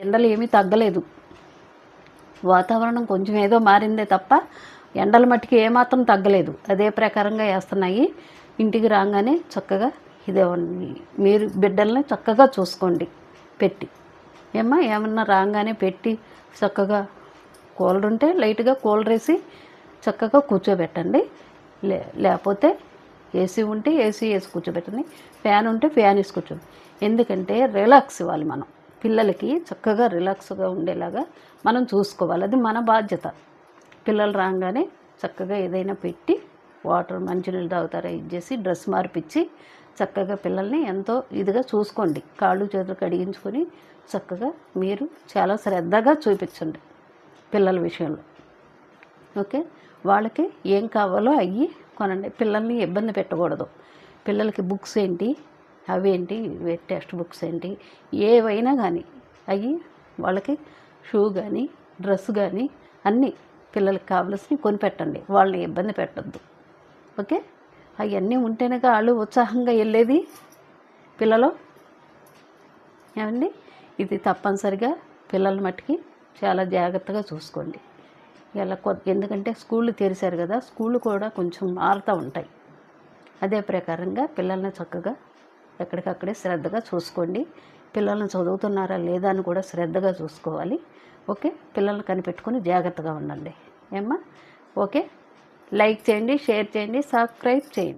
ఎండలు ఏమీ తగ్గలేదు. వాతావరణం కొంచెం ఏదో మారిందే తప్ప ఎండల మట్టికి ఏమాత్రం తగ్గలేదు. అదే ప్రకారంగా వేస్తున్నాయి. ఇంటికి రాగానే చక్కగా ఇదే మీరు బిడ్డల్ని చక్కగా చూసుకోండి. పెట్టి. ఏమ్మా ఏమన్నా రాగానే పెట్టి చక్కగా కూలర్ ఉంటే లైట్గా కూలర్ వేసి చక్కగా కూర్చోబెట్టండి. లే లేకపోతే ఏసీ ఉంటే ఏసీ వేసి కూర్చోబెట్టండి. ఫ్యాన్ ఉంటే ఫ్యాన్ వేసి కూర్చోండి. ఎందుకంటే రిలాక్స్ ఇవ్వాలి మనం. పిల్లలకి చక్కగా రిలాక్స్గా ఉండేలాగా మనం చూసుకోవాలి. అది మన బాధ్యత. పిల్లలు రాగానే చక్కగా ఏదైనా పెట్టి వాటర్ మంచినీళ్ళు తాగుతారా ఇచ్చేసి డ్రెస్ మార్పిచ్చి చక్కగా పిల్లల్ని ఎంతో ఇదిగా చూసుకోండి. కాళ్ళు చేతులు కడిగించుకొని చక్కగా మీరు చాలా శ్రద్ధగా చూపించండి పిల్లల విషయంలో. ఓకే? వాళ్ళకి ఏం కావాలో అవి కొనండి. పిల్లల్ని ఇబ్బంది పెట్టకూడదు. పిల్లలకి బుక్స్ ఏంటి? అవేంటి? టెక్స్ట్ బుక్స్ ఏంటి? ఏవైనా కానీ అవి వాళ్ళకి షూ కానీ డ్రెస్ కానీ అన్నీ పిల్లలకి కావలసినవి కొనిపెట్టండి వాళ్ళని ఇబ్బంది పెట్టద్దు. ఓకే? అవన్నీ ఉంటేనే వాళ్ళు ఉత్సాహంగా వెళ్ళేది పిల్లలు. ఏమండి? ఇది తప్పనిసరిగా పిల్లల మట్టుకి చాలా జాగ్రత్తగా చూసుకోండి. ఇలా కొ- ఎందుకంటే స్కూళ్ళు తెరిచారు కదా స్కూళ్ళు కూడా కొంచెం మారుతూ ఉంటాయి. అదే ప్రకారంగా పిల్లల్ని చక్కగా ఎక్కడికక్కడే శ్రద్ధగా చూసుకోండి. పిల్లల్ని చదువుతున్నారా లేదా అని కూడా శ్రద్ధగా చూసుకోవాలి. ఓకే? పిల్లల్ని కనిపెట్టుకొని జాగ్రత్తగా ఉండండి. ఏమ్మా? ఓకే? లైక్ చేయండి షేర్ చేయండి సబ్స్క్రైబ్ చేయండి.